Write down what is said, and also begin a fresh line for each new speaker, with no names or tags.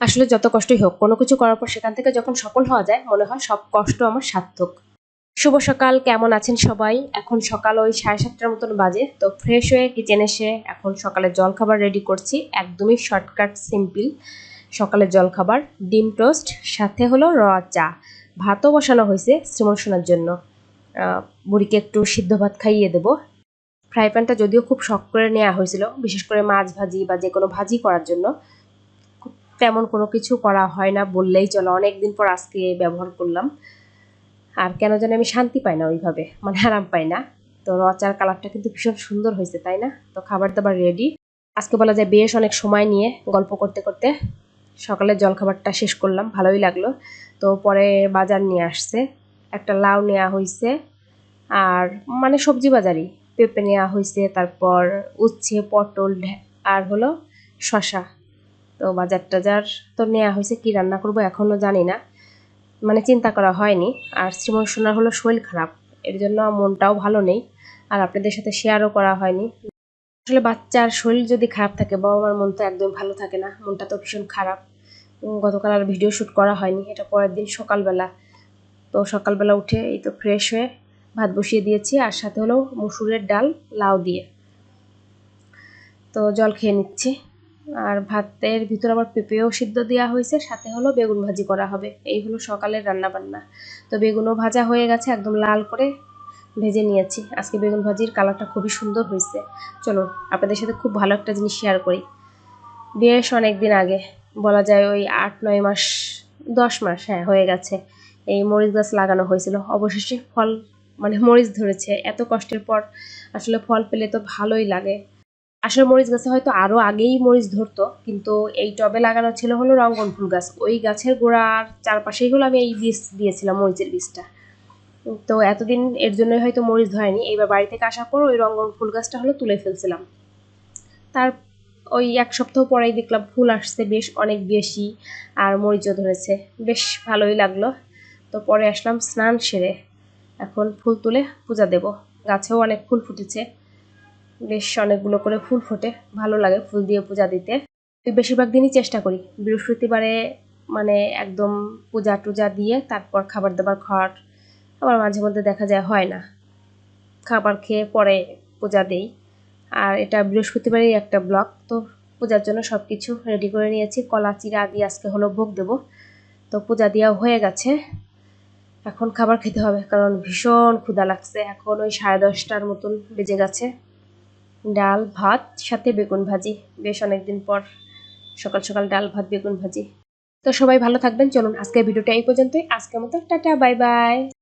আসলে যত কষ্টই হোক, কোনো কিছু করার পর সেখান থেকে যখন সফল হওয়া যায়, মনে হয় সব কষ্ট আমার সার্থক। শুভ সকাল, কেমন আছেন সবাই? এখন সকাল ওই সাড়ে সাতটার মতন বাজে, তো ফ্রেশ হয়ে কিচেন এসে এখন সকালে জলখাবার রেডি করছি। একদমই শর্টকাট সিম্পল সকালের জলখাবার, ডিম টোস্ট সাথে হলো র চা। ভাতও বসানো হয়েছে শ্রীমন শোনার জন্য। বুড়িকে একটু সিদ্ধ ভাত খাইয়ে দেবো। ফ্রাই প্যানটা যদিও খুব শখ করে নেওয়া হয়েছিল, বিশেষ করে মাছ ভাজি বা যে কোনো ভাজি করার জন্য। তেমন কোনো কিছু করা হয় না বললেই চলো। অনেকদিন পর আজকে ব্যবহার করলাম। আর কেন জানি আমি শান্তি পাই না ওইভাবে মানে আরাম পাই না। তো রচার কালারটা কিন্তু ভীষণ সুন্দর হয়েছে, তাই না? তো খাবার দাবার রেডি আজকে বলা যায় বেশ অনেক সময় নিয়ে গল্প করতে করতে সকালে জলখাবারটা শেষ করলাম, ভালোই লাগল। তো পরে বাজার নিয়ে আসছে। একটা লাউ নেওয়া হয়েছে আর মানে সবজি বাজারই। পেঁপে নেওয়া হয়েছে তারপর উচ্ছে, পটল আর হলো শশা তো বাজার টাজার তো নেওয়া হয়েছে, কি রান্না করব এখনও জানি না। মানে চিন্তা করা হয়নি। আর শ্রীমন সোনার হলো শরীর খারাপ, এর জন্য মনটাও ভালো নেই, আর আপনাদের সাথে শেয়ারও করা হয়নি। আসলে বাচ্চার শরীর যদি খারাপ থাকে বাবা মার মন তো একদম ভালো থাকে না, মনটা তো ভীষণ খারাপ। গতকাল আর ভিডিও শ্যুট করা হয়নি, এটা পরের দিন সকালবেলা। তো সকালবেলা উঠে এই তো ফ্রেশ হয়ে ভাত বসিয়ে দিয়েছি, আর সাথে হলো মুসুরের ডাল, লাউ দিয়ে। তো জল খেয়ে নিচ্ছি। আর ভাতের ভিতর আবার পেঁপেও সিদ্ধ দেওয়া হয়েছে, সাথে হলো বেগুন ভাজি করা হবে। এই হলো সকালের রান্না বান্না তো বেগুনও ভাজা হয়ে গেছে, একদম লাল করে ভেজে নিয়েছি। আজকে বেগুন ভাজির কালারটা খুবই সুন্দর হয়েছে। চলো আপনাদের সাথে খুব ভালো একটা জিনিস শেয়ার করি। বেশ অনেক দিন আগে, বলা যায় ওই আট, নয় মাস, দশ মাস হ্যাঁ হয়ে গেছে, এই মরিচ গাছ লাগানো হয়েছিল। অবশেষে ফল মানে মরিচ ধরেছে। এত কষ্টের পর আসলে ফল পেলে তো ভালোই লাগে। আসলে মরিচ গাছে হয়তো আরও আগেই মরিচ ধরতো, কিন্তু এই টবে লাগানো ছিল হলো রঙ্গন ফুল গাছ। ওই গাছের গোড়ার চারপাশেই হলো আমি এই বীজ দিয়েছিলাম, মরিচের বীজটা। তো এতদিন এর জন্যই হয়তো মরিচ ধরেনি। এইবার বাড়ি থেকে আসার পর ওই রঙ্গন ফুল গাছটা হলো তুলে ফেলছিলাম। তার ওই এক সপ্তাহ পরেই দেখলাম ফুল আসছে বেশ অনেক বেশি আর মরিচও ধরেছে। বেশ ভালোই লাগল। তো পরে আসলাম স্নান সেরে। এখন ফুল তুলে পূজা দেব। গাছেও অনেক ফুল ফুটেছে। বেশ অনেকগুলো করে ফুল ফোটে। ভালো লাগে ফুল দিয়ে পূজা দিতে। বেশিরভাগ দিনই চেষ্টা করি। বৃহস্পতিবারে মানে একদম পূজা টুজা দিয়ে তারপর খাবার দাবার খাওয়ার। আবার মাঝে মধ্যে দেখা যায় হয় না। খাবার খেয়ে পরে পূজা দেই। আর এটা বৃহস্পতিবারই একটা ব্লগ তো পূজার জন্য সব কিছু রেডি করে নিয়েছি। কলা চিরা দিয়ে আজকে হলো ভোগ দেবো। তো পূজা দেওয়া হয়ে গেছে। এখন খাবার খেতে হবে। কারণ ভীষণ ক্ষুধা লাগছে। এখন ওই সাড়ে দশটার মতন বেজে গেছে। ডাল, ভাত, সাথে বেগুন ভাজি। বেশ অনেকদিন পর সকাল সকাল ডাল, ভাত, বেগুন ভাজি। তো সবাই ভালো থাকবেন। চলুন আজকের ভিডিওটা এই পর্যন্তই। আজকের মতো টাটা, বাই বাই।